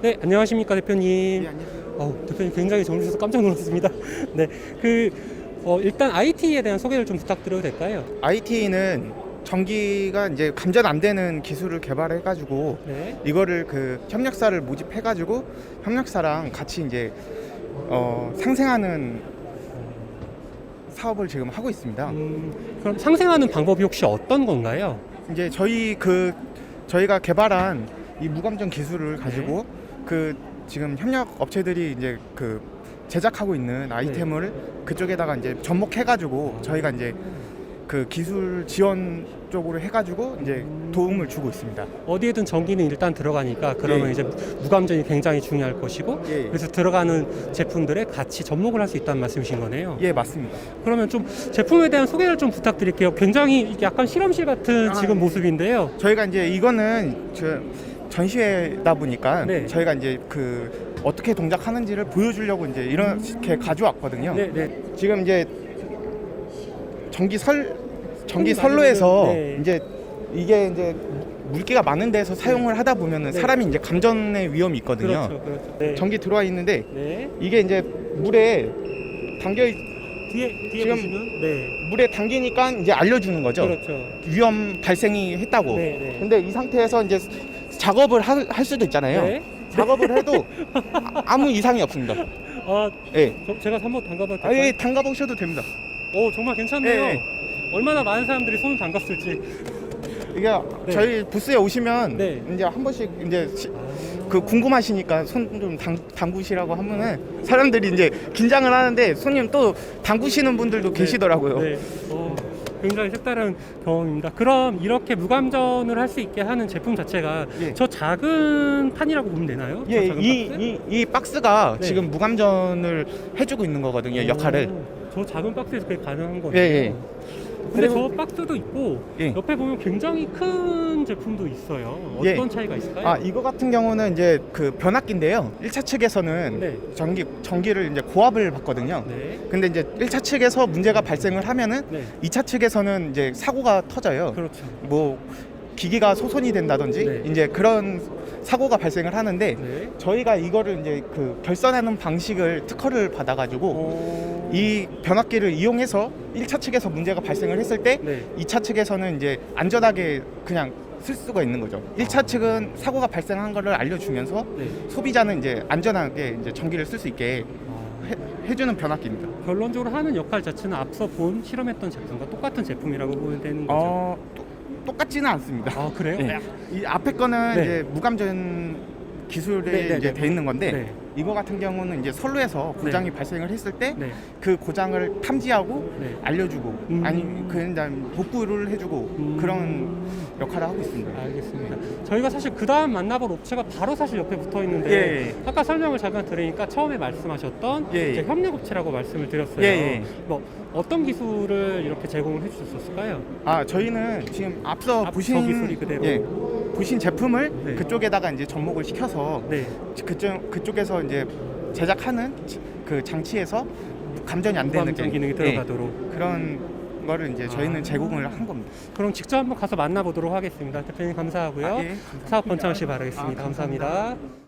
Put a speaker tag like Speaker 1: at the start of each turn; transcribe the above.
Speaker 1: 네, 안녕하십니까 대표님.
Speaker 2: 네, 안녕하세요.
Speaker 1: 어, 대표님 굉장히 정리해서 깜짝 놀랐습니다. 네, 그 어, 일단 IT에 대한 소개를 좀 부탁드려도 될까요?
Speaker 2: IT는 전기가 이제 감전 안 되는 기술을 개발해 가지고
Speaker 1: 네.
Speaker 2: 이거를 그 협력사를 모집해 가지고 협력사랑 같이 이제 어, 상생하는 사업을 지금 하고 있습니다.
Speaker 1: 음, 그럼 상생하는 방법이 혹시 어떤 건가요?
Speaker 2: 이제 저희 그 저희가 개발한 이 무감전 기술을 가지고 그 지금 협력 업체들이 이제 그 제작하고 있는 아이템을 그쪽에다가 이제 접목해 가지고 저희가 이제 그 기술 지원 쪽으로 해 가지고 이제 도움을 주고 있습니다.
Speaker 1: 어디에든 전기는 일단 들어가니까 그러면
Speaker 2: 예.
Speaker 1: 이제 무감전이 굉장히 중요할 것이고
Speaker 2: 예, 예.
Speaker 1: 그래서 들어가는 제품들에 같이 접목을 할 수 있다는 말씀이신 거네요.
Speaker 2: 예, 맞습니다.
Speaker 1: 그러면 좀 제품에 대한 소개를 좀 부탁드릴게요. 굉장히 약간 실험실 같은
Speaker 2: 아,
Speaker 1: 지금
Speaker 2: 예.
Speaker 1: 모습인데요.
Speaker 2: 저희가 이제 이거는 저 전시회다 보니까
Speaker 1: 네.
Speaker 2: 저희가 이제 그 어떻게 동작하는지를 보여주려고 이제 이렇게 가져왔거든요.
Speaker 1: 네, 네.
Speaker 2: 지금 이제 전기 설 전기 선로에서
Speaker 1: 네.
Speaker 2: 이제 이게 이제 물기가 많은 데서 사용을 하다 보면은
Speaker 1: 네.
Speaker 2: 사람이 이제 감전의 위험이 있거든요.
Speaker 1: 그렇죠, 그렇죠. 네.
Speaker 2: 전기 들어와 있는데
Speaker 1: 네.
Speaker 2: 이게 이제 물에 당겨 있-
Speaker 1: 뒤에 뒤에
Speaker 2: 지금
Speaker 1: 보시면 네.
Speaker 2: 물에 당기니까 이제 알려주는 거죠.
Speaker 1: 그렇죠.
Speaker 2: 위험 발생이 했다고.
Speaker 1: 네, 네.
Speaker 2: 근데 이 상태에서 이제 작업을 할, 할 수도 있잖아요.
Speaker 1: 네.
Speaker 2: 작업을 해도 아- 아무 이상이 없습니다.
Speaker 1: 아,
Speaker 2: 예.
Speaker 1: 저, 제가 한번 담가봐도 될까요?
Speaker 2: 아예 담가 보셔도 됩니다.
Speaker 1: 오, 정말 괜찮네요.
Speaker 2: 네.
Speaker 1: 얼마나 많은 사람들이 손을 담갔을지.
Speaker 2: 이게
Speaker 1: 네.
Speaker 2: 저희 부스에 오시면
Speaker 1: 네.
Speaker 2: 이제 한 번씩 이제 시- 그 궁금하시니까 손 좀 담그시라고 하면은 사람들이 이제 긴장을 하는데 손님 또 담그시는 분들도 계시더라고요.
Speaker 1: 네. 어, 굉장히 색다른 경험입니다. 그럼 이렇게 무감전을 할 수 있게 하는 제품 자체가
Speaker 2: 예.
Speaker 1: 저 작은 판이라고 보면 되나요? 저
Speaker 2: 예,
Speaker 1: 작은
Speaker 2: 이,
Speaker 1: 박스?
Speaker 2: 이, 이 박스가
Speaker 1: 네.
Speaker 2: 지금 무감전을 해주고 있는 거거든요, 역할을.
Speaker 1: 오, 저 작은 박스에서 그게 가능한 거예요.
Speaker 2: 예, 예.
Speaker 1: 근데
Speaker 2: 그리고-
Speaker 1: 저 박스도 있고
Speaker 2: 예.
Speaker 1: 옆에 보면 굉장히 큰 제품도 있어요.
Speaker 2: 예.
Speaker 1: 어떤 차이가 있을까요?
Speaker 2: 아, 이거 같은 경우는 이제 그 변압기인데요. 1차 측에서는
Speaker 1: 네.
Speaker 2: 전기, 전기를 이제 고압을 받거든요.
Speaker 1: 네.
Speaker 2: 근데 이제 1차 측에서 문제가 발생을 하면은
Speaker 1: 네.
Speaker 2: 2차 측에서는 이제 사고가 터져요.
Speaker 1: 그렇죠.
Speaker 2: 뭐 기기가 소손이 된다든지
Speaker 1: 네.
Speaker 2: 이제 그런 사고가 발생을 하는데
Speaker 1: 네.
Speaker 2: 저희가 이거를 이제 그 결선하는 방식을 특허를 받아가지고
Speaker 1: 오.
Speaker 2: 이 변압기를 이용해서 1차 측에서 문제가 발생을 했을 때
Speaker 1: 네.
Speaker 2: 2차 측에서는 이제 안전하게 그냥 쓸 수가 있는 거죠. 1차 측은 사고가 발생한 거를 알려주면서
Speaker 1: 네.
Speaker 2: 소비자는 이제 안전하게 이제 전기를 쓸 수 있게
Speaker 1: 아.
Speaker 2: 해, 해주는 변압기입니다.
Speaker 1: 결론적으로 하는 역할 자체는 앞서 본 실험했던 제품과 똑같은 제품이라고 보면 되는 거죠.
Speaker 2: 어, 또- 똑같지는 않습니다.
Speaker 1: 아 그래요?
Speaker 2: 네. 이 앞에 거는
Speaker 1: 네.
Speaker 2: 이제 무감전 기술에
Speaker 1: 네, 네,
Speaker 2: 이제
Speaker 1: 네.
Speaker 2: 돼 있는 건데
Speaker 1: 네.
Speaker 2: 이거 같은 경우는 이제 선로에서 고장이 발생을 했을 때
Speaker 1: 네.
Speaker 2: 그 고장을 탐지하고
Speaker 1: 네.
Speaker 2: 알려주고
Speaker 1: 음.
Speaker 2: 아니 그다음 복구를 해주고
Speaker 1: 음.
Speaker 2: 그런 역할을 하고 있습니다.
Speaker 1: 알겠습니다. 저희가 사실 그 다음 만나볼 업체가 바로 사실 옆에 붙어 있는데
Speaker 2: 예, 예.
Speaker 1: 아까 설명을 잠깐 들으니까 처음에 말씀하셨던
Speaker 2: 예, 예.
Speaker 1: 이제 협력업체라고 말씀을 드렸어요.
Speaker 2: 예, 예.
Speaker 1: 뭐 어떤 기술을 이렇게 제공을 해주셨을까요?
Speaker 2: 아 저희는 지금 앞서
Speaker 1: 앞-
Speaker 2: 보신
Speaker 1: 저 기술이 그대로.
Speaker 2: 예, 보신 제품을
Speaker 1: 네.
Speaker 2: 그쪽에다가 이제 접목을 시켜서
Speaker 1: 네.
Speaker 2: 그쪽 그쪽에서 이제 제작하는 그 장치에서 감전이 안 되는 게
Speaker 1: 기능이
Speaker 2: 예,
Speaker 1: 들어가도록.
Speaker 2: 그런 거를 이제 저희는
Speaker 1: 아.
Speaker 2: 제공을 한 겁니다.
Speaker 1: 그럼 직접 한번 가서 만나보도록 하겠습니다. 대표님 감사하고요.
Speaker 2: 아, 예, 감사합니다.
Speaker 1: 사업 번창하시기 바라겠습니다.
Speaker 2: 아, 감사합니다.
Speaker 1: 감사합니다.